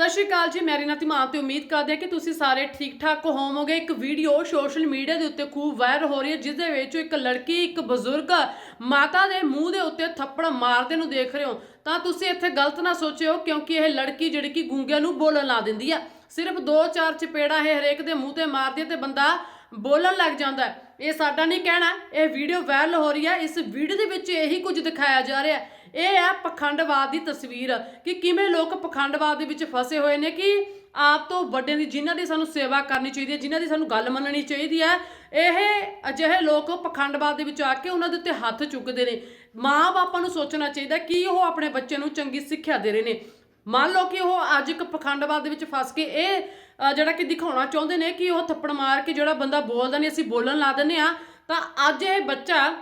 ਸਤਿ ਸ਼੍ਰੀ ਅਕਾਲ ਜੀ ਮੈਰੀ ਨਾਤੀ ਮਾਂ ਤੇ ਉਮੀਦ ਕਰਦੇ ਹਾਂ ਕਿ ਤੁਸੀਂ ਸਾਰੇ ਠੀਕ ਠਾਕ ਹੋਵੋਗੇ। ਇੱਕ ਵੀਡੀਓ ਸੋਸ਼ਲ ਮੀਡੀਆ ਦੇ ਉੱਤੇ ਖੂਬ ਵਾਇਰਲ ਹੋ ਰਹੀ ਹੈ, ਜਿਸ ਦੇ ਵਿੱਚ ਇੱਕ ਲੜਕੀ, ਇੱਕ ਬਜ਼ੁਰਗ ਮਾਤਾ ਦੇ ਮੂੰਹ ਦੇ ਉੱਤੇ ਥੱਪੜ ਮਾਰਦੇ ਨੂੰ ਦੇਖ ਰਹੇ ਹੋ। ਤਾਂ ਤੁਸੀਂ ਇੱਥੇ ਗਲਤ ਨਾ ਸੋਚਿਓ, ਕਿਉਂਕਿ ਇਹ ਲੜਕੀ ਜਿਹੜੀ ਕਿ ਗੂੰਗਿਆਂ ਨੂੰ ਬੋਲਣ ਲਾ ਦਿੰਦੀ ਆ। ਸਿਰਫ 2-4 ਚਪੇੜਾ ਇਹ ਹਰੇਕ ਦੇ ਮੂੰਹ ਤੇ ਮਾਰਦੀ ਹੈ ਤੇ ਬੰਦਾ ਬੋਲਣ ਲੱਗ ਜਾਂਦਾ ਹੈ। ਇਹ ਸਾਡਾ ਨਹੀਂ ਕਹਿਣਾ, ਇਹ ਵੀਡੀਓ ਵਾਇਰਲ ਹੋ ਰਹੀ ਹੈ। ਇਸ ਵੀਡੀਓ ਦੇ ਵਿੱਚ ਇਹੀ ਕੁਝ ਦਿਖਾਇਆ ਜਾ ਰਿਹਾ ਹੈ। ਇਹ ਹੈ ਪਖੰਡਵਾਦ ਦੀ ਤਸਵੀਰ ਕਿ ਕਿਵੇਂ ਲੋਕ ਪਖੰਡਵਾਦ ਦੇ ਵਿੱਚ ਫਸੇ ਹੋਏ ਨੇ ਕਿ ਆਪ ਤੋਂ ਵੱਡਿਆਂ ਦੀ ਜਿਨ੍ਹਾਂ ਦੀ ਸਾਨੂੰ ਸੇਵਾ ਕਰਨੀ ਚਾਹੀਦੀ ਹੈ, ਜਿਨ੍ਹਾਂ ਦੀ ਸਾਨੂੰ ਗੱਲ ਮੰਨਣੀ ਚਾਹੀਦੀ ਹੈ। ਇਹ ਅਜਿਹੇ ਲੋਕ ਪਖੰਡਵਾਦ ਦੇ ਵਿੱਚ ਆ ਕੇ ਉਹਨਾਂ ਦੇ ਉੱਤੇ ਹੱਥ ਚੁੱਕਦੇ ਨੇ। ਮਾਂ-ਬਾਪਾਂ ਨੂੰ ਸੋਚਣਾ ਚਾਹੀਦਾ ਕਿ ਉਹ ਆਪਣੇ ਬੱਚੇ ਨੂੰ ਚੰਗੀ ਸਿੱਖਿਆ ਦੇ ਰਹੇ ਨੇ। ਮੰਨ ਲਓ ਕਿ ਉਹ ਅੱਜ ਇੱਕ ਪਖੰਡਵਾਦ ਦੇ ਵਿੱਚ ਫਸ ਕੇ ਇਹ ਜਿਹੜਾ ਕਿ ਦਿਖਾਉਣਾ ਚਾਹੁੰਦੇ ਨੇ ਕਿ ਉਹ ਥੱਪੜ ਮਾਰ ਕੇ ਜਿਹੜਾ ਬੰਦਾ ਬੋਲਦਾ ਨਹੀਂ, ਅਸੀਂ ਬੋਲਣ ਲਾ ਦਿੰਦੇ ਆ ਤਾਂ ਅੱਜ ਇਹ ਬੱਚਾ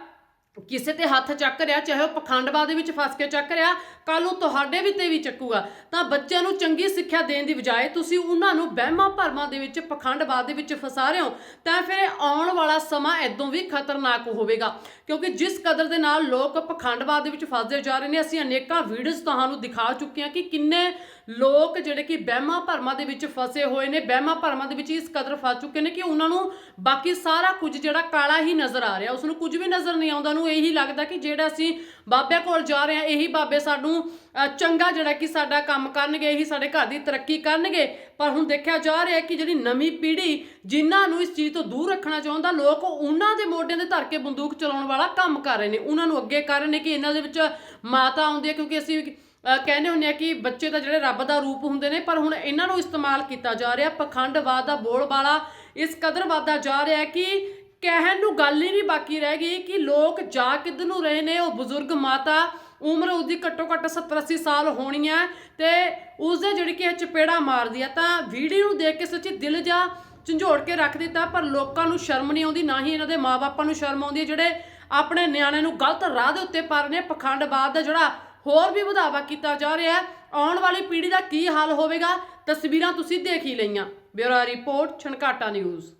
ਕਿਸੇ ਤੇ ਹੱਥ ਚੱਕ ਰਿਹਾ, ਚਾਹੇ ਉਹ ਪਖੰਡਵਾਦ ਦੇ ਵਿੱਚ ਫਸ ਕੇ ਚੱਕ ਰਿਹਾ ਕੱਲ ਨੂੰ ਤੁਹਾਡੇ ਵੀ ਤੇ ਵੀ ਚੱਕੂਗਾ। ਤਾਂ ਬੱਚਿਆਂ ਨੂੰ ਚੰਗੀ ਸਿੱਖਿਆ ਦੇਣ ਦੀ ਬਜਾਏ ਤੁਸੀਂ ਉਹਨਾਂ ਨੂੰ ਵਹਿਮਾਂ ਭਰਮਾਂ ਦੇ ਵਿੱਚ ਪਖੰਡਵਾਦ ਦੇ ਵਿੱਚ ਫਸਾ ਰਹੇ ਹੋ, ਤਾਂ ਫਿਰ ਆਉਣ ਵਾਲਾ ਸਮਾਂ ਐਦੋਂ ਵੀ ਖਤਰਨਾਕ ਹੋਵੇਗਾ। ਕਿਉਂਕਿ ਜਿਸ ਕਦਰ ਦੇ ਨਾਲ ਲੋਕ ਪਖੰਡਵਾਦ ਦੇ ਵਿੱਚ ਫਸਦੇ ਜਾ ਰਹੇ ਨੇ, ਅਸੀਂ ਅਨੇਕਾਂ ਵੀਡੀਓਜ਼ ਤੁਹਾਨੂੰ ਦਿਖਾ ਚੁੱਕੇ ਹਾਂ ਕਿ ਕਿੰਨੇ ਲੋਕ ਜਿਹੜੇ ਕਿ ਵਹਿਮਾਂ ਭਰਮਾਂ ਦੇ ਵਿੱਚ ਫਸੇ ਹੋਏ ਨੇ, ਵਹਿਮਾਂ ਭਰਮਾਂ ਦੇ ਵਿੱਚ ਇਸ ਕਦਰ ਫਸ ਚੁੱਕੇ ਨੇ ਕਿ ਉਹਨਾਂ ਨੂੰ ਬਾਕੀ ਸਾਰਾ ਕੁਝ ਜਿਹੜਾ ਕਾਲਾ ਹੀ ਨਜ਼ਰ ਆ ਰਿਹਾ ਉਸ ਨੂੰ ਕੁਝ ਵੀ ਨਜ਼ਰ ਨਹੀਂ ਆਉਂਦਾ ਨੂੰ ਇਹੀ ਲੱਗਦਾ ਕਿ ਜਿਹੜਾ ਅਸੀਂ ਬਾਬਿਆਂ ਕੋਲ ਜਾ ਰਹੇ ਹਾਂ, ਇਹੀ ਬਾਬੇ ਸਾਨੂੰ ਚੰਗਾ ਜਿਹੜਾ ਕਿ ਸਾਡਾ ਕੰਮ ਕਰਨਗੇ, ਇਹੀ ਸਾਡੇ ਘਰ ਦੀ ਤਰੱਕੀ ਕਰਨਗੇ। ਪਰ ਹੁਣ ਦੇਖਿਆ ਜਾ ਰਿਹਾ ਕਿ ਜਿਹੜੀ ਨਵੀਂ ਪੀੜ੍ਹੀ ਜਿਨ੍ਹਾਂ ਨੂੰ ਇਸ ਚੀਜ਼ ਤੋਂ ਦੂਰ ਰੱਖਣਾ ਚਾਹੁੰਦਾ, ਲੋਕ ਉਹਨਾਂ ਦੇ ਮੋਢਿਆਂ ਦੇ ਧਰ ਕੇ ਬੰਦੂਕ ਚਲਾਉਣ ਵਾਲਾ ਕੰਮ ਕਰ ਰਹੇ ਨੇ। ਉਹਨਾਂ ਨੂੰ ਅੱਗੇ ਕਰ ਰਹੇ ਨੇ ਕਿ ਇਹਨਾਂ ਦੇ ਵਿੱਚ ਮਾਤਾ ਆਉਂਦੀ ਹੈ, ਕਿਉਂਕਿ ਅਸੀਂ ਕਹਿੰਦੇ ਹੁੰਦੇ ਆ ਕਿ ਬੱਚੇ ਤਾਂ ਜਿਹੜੇ ਰੱਬ ਦਾ ਰੂਪ ਹੁੰਦੇ ਨੇ, ਪਰ ਹੁਣ ਇਹਨਾਂ ਨੂੰ ਇਸਤੇਮਾਲ ਕੀਤਾ ਜਾ ਰਿਹਾ, ਪਖੰਡਵਾਦ ਦਾ ਬੋਲਬਾਲਾ। ਇਸ ਕਦਰ ਵੱਧਦਾ ਜਾ ਰਿਹਾ ਕਿ ਕਹਿਣ ਨੂੰ ਗੱਲ ਹੀ ਨਹੀਂ ਬਾਕੀ ਰਹਿ ਗਈ ਕਿ ਲੋਕ ਜਾ ਕਿੱਧਰ ਨੂੰ ਰਹੇ ਨੇ, ਉਹ ਬਜ਼ੁਰਗ ਮਾਤਾ ਉਮਰ ਉਹਦੀ ਘੱਟੋ ਘੱਟ 70 80 ਸਾਲ ਹੋਣੀ ਹੈ ਤੇ ਉਸਦੇ ਜਿਹੜੀ ਕਿ ਇਹ ਚਪੇੜਾ ਮਾਰਦੀ ਆ ਤਾਂ ਵੀਡੀਓ ਨੂੰ ਦੇਖ ਕੇ ਸੱਚੀ ਦਿਲ ਜਾ ਝੰਜੋੜ ਕੇ ਰੱਖ ਦਿੱਤਾ, ਪਰ ਲੋਕਾਂ ਨੂੰ ਸ਼ਰਮ ਨਹੀਂ ਆਉਂਦੀ, ਨਾ ਹੀ ਇਹਨਾਂ ਦੇ ਮਾਪਿਆਂ ਨੂੰ ਸ਼ਰਮ ਆਉਂਦੀ ਹੈ, ਜਿਹੜੇ ਆਪਣੇ ਨਿਆਣੇ ਨੂੰ ਗਲਤ ਰਾਹ ਦੇ ਉੱਤੇ ਪਾ ਰਹੇ ਨੇ, ਪਖੰਡਵਾਦ ਦਾ ਜਿਹੜਾ ਹੋਰ ਵੀ ਵਧਾਵਾ ਕੀਤਾ ਜਾ ਰਿਹਾ ਹੈ। ਆਉਣ ਵਾਲੀ ਪੀੜ੍ਹੀ ਦਾ ਕੀ ਹਾਲ ਹੋਵੇਗਾ? ਤਸਵੀਰਾਂ ਤੁਸੀਂ ਦੇਖ ਹੀ ਲਈਆਂ। Bureau report, Chhankata news.